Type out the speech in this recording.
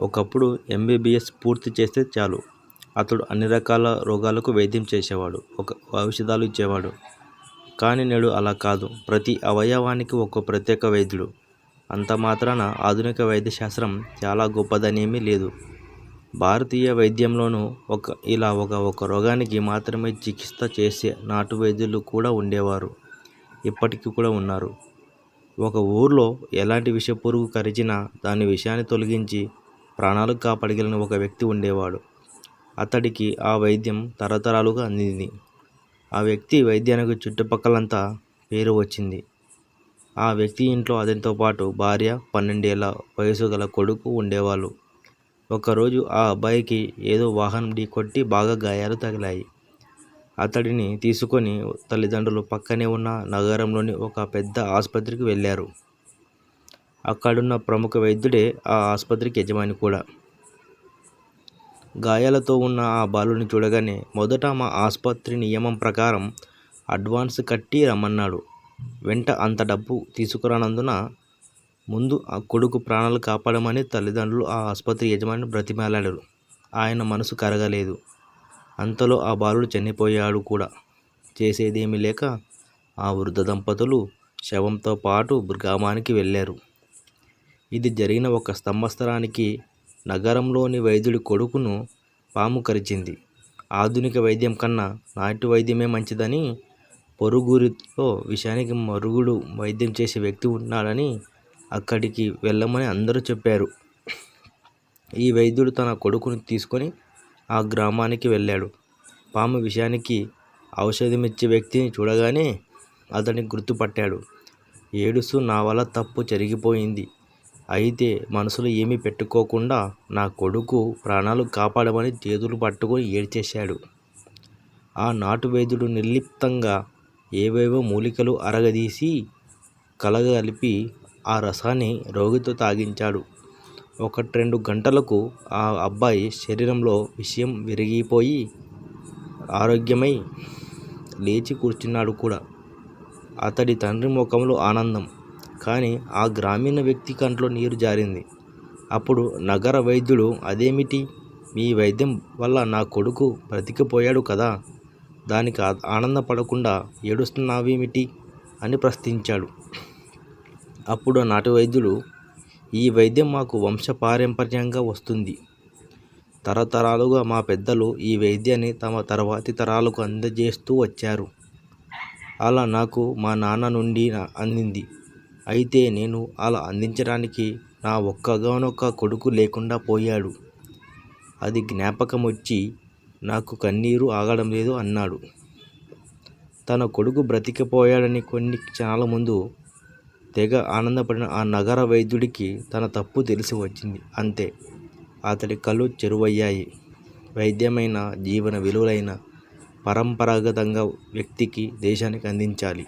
ఒకప్పుడు ఎంబీబీఎస్ పూర్తి చేస్తే చాలు. అతడు అన్ని రకాల రోగాలకు వైద్యం చేసేవాడు ఒక ఔషధాలు ఇచ్చేవాడు. కానీ నేడు అలా కాదు. ప్రతి అవయవానికి ఒక ప్రత్యేక వైద్యుడు. అంత మాత్రాన ఆధునిక వైద్య శాస్త్రం చాలా గొప్పదనేమీ లేదు. భారతీయ వైద్యంలోనూ ఒక ఇలా ఒక ఒక రోగానికి మాత్రమే చికిత్స చేసే నాటు వైద్యులు కూడా ఉండేవారు. ఇప్పటికీ కూడా ఉన్నారు. ఒక ఊర్లో ఎలాంటి విషపురుగు కరిచినా దాని విషయాన్ని తొలగించి ప్రాణాలు కాపాడగలిగిన ఒక వ్యక్తి ఉండేవాడు. అతడికి ఆ వైద్యం తరతరాలుగా అందింది. ఆ వ్యక్తి వైద్యానికి చుట్టుపక్కలంతా పేరు వచ్చింది. ఆ వ్యక్తి ఇంట్లో అతనితో పాటు భార్య పన్నెండేళ్ళ వయసు గల కొడుకు ఉండేవాళ్ళు. ఒకరోజు ఆ అబ్బాయికి ఏదో వాహనం ఢీకొట్టి బాగా గాయాలు తగిలాయి. అతడిని తీసుకొని తల్లిదండ్రులు పక్కనే ఉన్న నగరంలోని ఒక పెద్ద ఆసుపత్రికి వెళ్ళారు. అక్కడున్న ప్రముఖ వైద్యుడే ఆ ఆసుపత్రికి యజమాని కూడా. గాయాలతో ఉన్న ఆ బాలుని చూడగానే మొదట మా ఆసుపత్రి నియమం ప్రకారం అడ్వాన్స్ కట్టి రమ్మన్నాడు. వెంట అంత డబ్బు తీసుకురానందున ముందు ఆ కొడుకు ప్రాణాలు కాపాడమని తల్లిదండ్రులు ఆ ఆసుపత్రి యజమాని బ్రతిమాలాడారు. ఆయన మనసు కరగలేదు. అంతలో ఆ బాలుడు చనిపోయాడు కూడా. చేసేదేమీ లేక ఆ వృద్ధ దంపతులు శవంతో పాటు గ్రామానికి వెళ్ళారు. ఇది జరిగిన ఒక సంవత్సరానికి నగరంలోని వైద్యుడి కొడుకును పాము కరిచింది. ఆధునిక వైద్యం కన్నా నాటు వైద్యమే మంచిదని పొరుగురితో విషయానికి మరుగుడు వైద్యం చేసే వ్యక్తి ఉన్నాడని అక్కడికి వెళ్ళమని అందరూ చెప్పారు. ఈ వైద్యుడు తన కొడుకుని తీసుకొని ఆ గ్రామానికి వెళ్ళాడు. పాము విషయానికి ఔషధం ఇచ్చే వ్యక్తిని చూడగానే అతన్ని గుర్తుపట్టాడు. ఏడుస్తూ నా వల్ల తప్పు జరిగిపోయింది. అయితే మనసులో ఏమీ పెట్టుకోకుండా నా కొడుకు ప్రాణాలు కాపాడమని చేతులు పట్టుకొని ఏడ్చేశాడు. ఆ నాటు వైద్యుడు నిర్లిప్తంగా ఏవేవో మూలికలు అరగదీసి కలగలిపి ఆ రసాన్ని రోగితో తాగించాడు. ఒకటి రెండు గంటలకు ఆ అబ్బాయి శరీరంలో విషయం విరిగిపోయి ఆరోగ్యమై లేచి కూర్చున్నాడు కూడా. అతడి తండ్రి ముఖంలో ఆనందం. కానీ ఆ గ్రామీణ వ్యక్తి కంట్లో నీరు జారింది. అప్పుడు నగర వైద్యుడు అదేమిటి? మీ వైద్యం వల్ల నా కొడుకు బ్రతికిపోయాడు కదా. దానికి ఆనందపడకుండా ఏడుస్తున్నావేమిటి? అని ప్రశ్నించాడు. అప్పుడు నాటి నాటు వైద్యుడు ఈ వైద్యం మాకు వంశపారంపర్యంగా వస్తుంది. తరతరాలుగా మా పెద్దలు ఈ వైద్యాన్ని తమ తర్వాతి తరాలకు అందజేస్తూ వచ్చారు. అలా నాకు మా నాన్న నుండి అందింది. అయితే నేను అలా అందించడానికి నా ఒక్కగానొక్క కొడుకు లేకుండా పోయాడు. అది జ్ఞాపకం వచ్చి నాకు కన్నీరు ఆగడం లేదు అన్నాడు. తన కొడుకు బ్రతికిపోయాడని కొన్ని క్షణాల ముందు తెగ ఆనందపడిన ఆ నగర వైద్యుడికి తన తప్పు తెలిసి వచ్చింది. అంతే. అతడి కళ్ళు చెరువయ్యాయి. వైద్యమైన జీవన విలువలైన పరంపరాగతంగా వ్యక్తికి దేశానికి అందించాలి.